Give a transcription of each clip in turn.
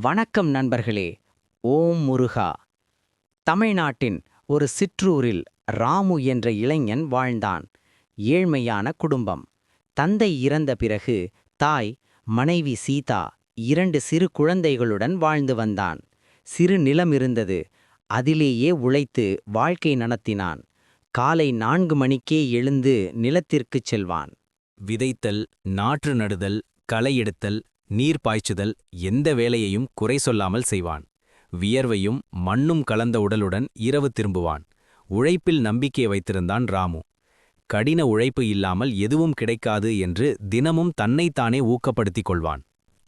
வணக்கம் நண்பர்களே ஓம் முருகா. தமிழ்நாட்டின் ஒரு சிற்றூரில் ராமு என்ற இளைஞன் வாழ்ந்தான். ஏழ்மையான குடும்பம். தந்தை இறந்த பிறகு தாய் மனைவி சீதா இரண்டு சிறு குழந்தைகளுடன் வாழ்ந்து வந்தான். சிறு நிலம் இருந்தது. அதிலேயே உழைத்து வாழ்க்கை நடத்தினான். காலை நான்கு மணிக்கே எழுந்து நிலத்திற்குச் செல்வான். விதைத்தல் நாற்று நடுதல் களை எடுத்தல் நீர் பாய்ச்சுதல் எந்த வேலையையும் குறை சொல்லாமல் செய்வான். வியர்வையும் மண்ணும் கலந்த உடலுடன் இரவு திரும்புவான். உழைப்பில் நம்பிக்கை வைத்திருந்தான் ராமு. கடின உழைப்பு இல்லாமல் எதுவும் கிடைக்காது என்று தினமும் தன்னைத்தானே ஊக்கப்படுத்திக் கொள்வான்.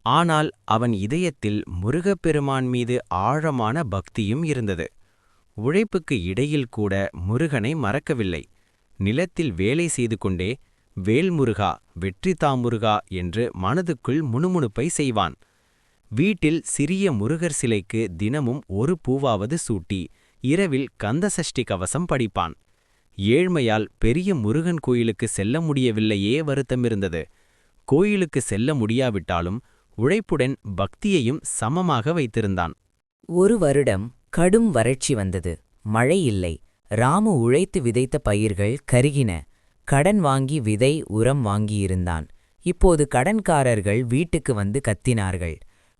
ஆனால் அவன் இதயத்தில் முருகப்பெருமான் மீது ஆழமான பக்தியும் இருந்தது. உழைப்புக்கு இடையில் கூட முருகனை மறக்கவில்லை. நிலத்தில் வேலை செய்து கொண்டே வேல்முருகா வெற்றி தாமுருகா என்று மனதுக்குள் முணுமுணுப்பை செய்வான். வீட்டில் சிறிய முருகர் சிலைக்கு தினமும் ஒரு பூவாவது சூட்டி இரவில் கந்தசஷ்டி கவசம் படிப்பான். ஏழ்மையால் பெரிய முருகன் கோயிலுக்கு செல்ல முடியவில்லையே வருத்தமிருந்தது. கோயிலுக்கு செல்ல முடியாவிட்டாலும் உழைப்புடன் பக்தியையும் சமமாக வைத்திருந்தான். ஒரு வருடம் கடும் வறட்சி வந்தது. மழை இல்லை. ராமு உழைத்து விதைத்த பயிர்கள் கருகின. கடன் வாங்கி விதை உரம் வாங்கியிருந்தான். இப்போது கடன்காரர்கள் வீட்டுக்கு வந்து கத்தினார்கள்.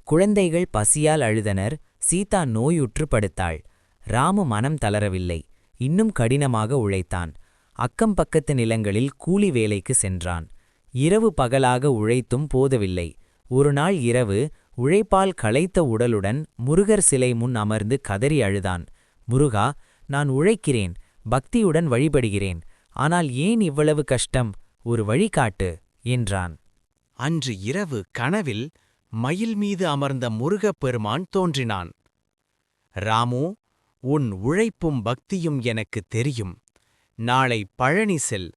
குழந்தைகள் பசியால் அழுதனர். சீதா நோயுற்று படுத்தாள் ராமு மனம் தளரவில்லை. இன்னும் கடினமாக உழைத்தான். அக்கம் பக்கத்து நிலங்களில் கூலி வேலைக்கு சென்றான். இரவு பகலாக உழைத்தும் போதவில்லை. ஒரு நாள் இரவு உழைப்பால் களைத்த உடலுடன் முருகர் சிலை முன் அமர்ந்து கதறி அழுதான். முருகா நான் உழைக்கிறேன். பக்தியுடன் வழிபடுகிறேன். ஆனால் ஏன் இவ்வளவு கஷ்டம்? ஒரு வழிகாட்டு என்றான். அன்று இரவு கனவில் மயில் மீது அமர்ந்த முருகப்பெருமான் தோன்றினான். ராமு உன் உழைப்பும் பக்தியும் எனக்கு தெரியும். நாளை பழனி செல்.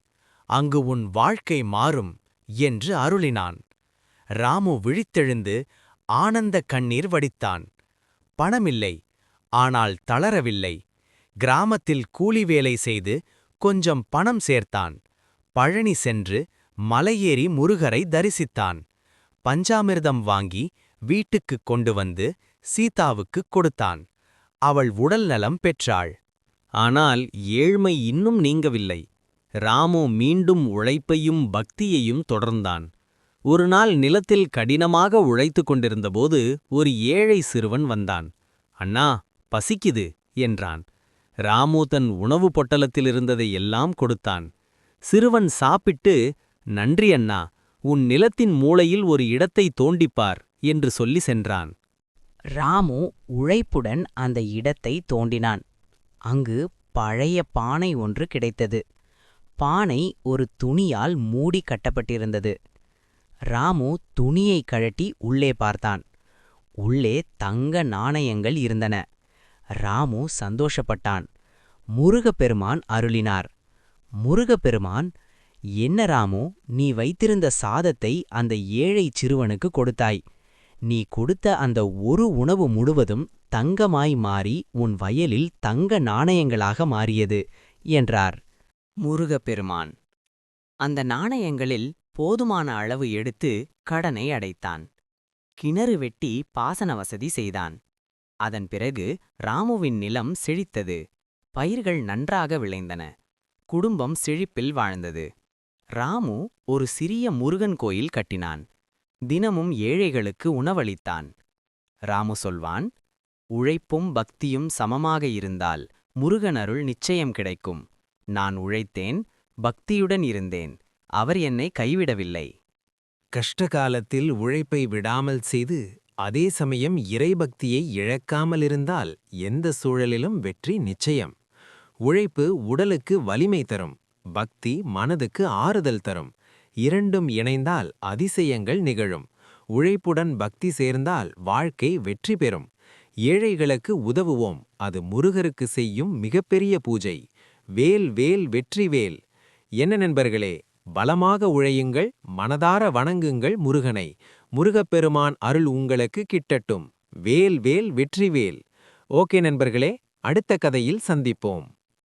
அங்கு உன் வாழ்க்கை மாறும் என்று அருளினான். ராமு விழித்தெழுந்து ஆனந்த கண்ணீர் வடித்தான். பணமில்லை ஆனால் தளரவில்லை. கிராமத்தில் கூலி வேலை செய்து கொஞ்சம் பணம் சேர்த்தான். பழனி சென்று மலையேறி முருகரை தரிசித்தான். பஞ்சாமிர்தம் வாங்கி வீட்டுக்குக் கொண்டு வந்து சீதாவுக்குக் கொடுத்தான். அவள் உடல் நலம் பெற்றாள். ஆனால் ஏழ்மை இன்னும் நீங்கவில்லை. ராமு மீண்டும் உழைப்பையும் பக்தியையும் தொடர்ந்தான். ஒரு நாள் நிலத்தில் கடினமாக உழைத்து கொண்டிருந்தபோது ஒரு ஏழை சிறுவன் வந்தான். அண்ணா பசிக்குது என்றான். ராமு தன் உணவு பொட்டலத்தில் இருந்ததை எல்லாம் கொடுத்தான். சிறுவன் சாப்பிட்டு நன்றி அண்ணா உன் நிலத்தின் மூளையில் ஒரு இடத்தை தோண்டிப்பார் என்று சொல்லி சென்றான். ராமு உழைப்புடன் அந்த இடத்தை தோண்டினான். அங்கு பழைய பானை ஒன்று கிடைத்தது. பானை ஒரு துணியால் மூடி கட்டப்பட்டிருந்தது. ராமு துணியை கழட்டி உள்ளே பார்த்தான். உள்ளே தங்க நாணயங்கள் இருந்தன. ராமு சந்தோஷப்பட்டான். முருகப்பெருமான் அருளினார். முருகப்பெருமான் என்ன ராமு நீ வைத்திருந்த சாதத்தை அந்த ஏழை சிறுவனுக்கு கொடுத்தாய். நீ கொடுத்த அந்த ஒரு உணவு முழுவதும் தங்கமாய் மாறி உன் வயலில் தங்க நாணயங்களாக மாறியது என்றார். முருகப்பெருமான் அந்த நாணயங்களில் போதுமான அளவு எடுத்து கடனை அடைத்தான். கிணறு வெட்டி பாசன வசதி செய்தான். அதன் பிறகு ராமுவின் நிலம் செழித்தது. பயிர்கள் நன்றாக விளைந்தன. குடும்பம் செழிப்பில் வாழ்ந்தது. ராமு ஒரு சிறிய முருகன் கோயில் கட்டினான். தினமும் ஏழைகளுக்கு உணவளித்தான். ராமு சொல்வான் உழைப்பும் பக்தியும் சமமாக இருந்தால் முருகனருள் நிச்சயம் கிடைக்கும். நான் உழைத்தேன் பக்தியுடன் இருந்தேன். அவர் என்னை கைவிடவில்லை. கஷ்டகாலத்தில் உழைப்பை விடாமல் செய்து அதே சமயம் இறைபக்தியை இழக்காமலிருந்தால் எந்த சூழலிலும் வெற்றி நிச்சயம். உழைப்பு உடலுக்கு வலிமை தரும் பக்தி மனதுக்கு ஆறுதல் தரும். இரண்டும் இணைந்தால் அதிசயங்கள் நிகழும். உழைப்புடன் பக்தி சேர்ந்தால் வாழ்க்கை வெற்றி பெறும். ஏழைகளுக்கு உதவுவோம் அது முருகருக்கு செய்யும் மிகப்பெரிய பூஜை. வேல் வேல் வெற்றி வேல். என்ன நண்பர்களே பலமாக உழையுங்கள் மனதார வணங்குங்கள் முருகனை. முருகப்பெருமான் அருள் உங்களுக்கு கிட்டட்டும். வேல் வேல் வெற்றி வேல். ஓகே நண்பர்களே அடுத்த கதையில் சந்திப்போம்.